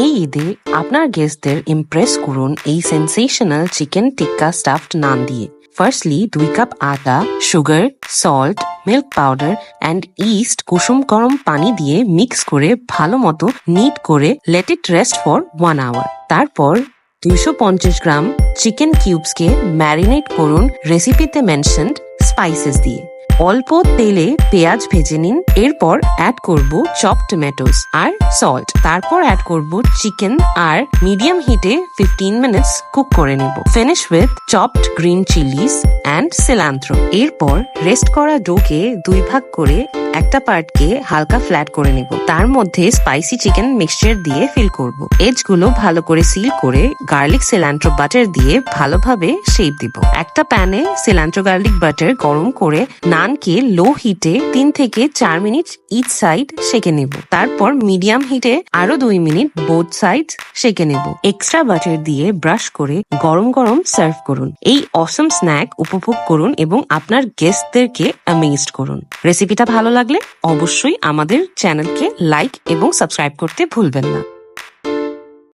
এই ঈদে আপনার গেস্টদের ইমপ্রেস করুন এই sensational chicken tikka stuffed naan দিয়ে। ফার্স্টলি দুই কাপ আটা sugar salt milk powder and yeast কুসুম গরম পানি দিয়ে মিক্স করে ভালো মতো নিট করে let it rest for one hour তারপর দুইশো পঞ্চাশ গ্রাম চিকেন কিউবসকে ম্যারিনেট করুন রেসিপিতে মেনশনড স্পাইসেস দিয়ে। অল্প তেলে পেঁয়াজ ভেজে নিন। এরপর অ্যাড করব চপ টমেটোস আর সল্ট তারপর অ্যাড করব চিকেন আর মিডিয়াম হিটে ফিফটিন মিনিটস কুক করে নেব। Finish with chopped green chillies and cilantro এরপর রেস্ট করা ডোকে দুই ভাগ করে একটা পার্টকে হালকা ফ্ল্যাট করে নেব। তার মধ্যে স্পাইসি চিকেন মিক্সচার দিয়ে ফিল করব। এজগুলো ভালো করে সিল করে গার্লিক সিলান্ট্রো বাটার দিয়ে ভালোভাবে শেপ দিব। একটা প্যানে সিলান্ট্রো গার্লিক বাটার গরম করে নানকে লো হিটে তিন থেকে চার মিনিট ইচ সাইড সেকে নেব। তারপর মিডিয়াম হিটে আরও দুই মিনিট বোথ সাইড সেকে নেব। এক্সট্রা বাটার দিয়ে ব্রাশ করে গরম গরম সার্ভ করুন। এই অসম স্ন্যাক উপভোগ করুন এবং আপনার গেস্টদেরকে অ্যামেজড করুন। রেসিপিটা ভালো লাগলে অবশ্যই আমাদের চ্যানেলকে লাইক এবং সাবস্ক্রাইব করতে ভুলবেন না।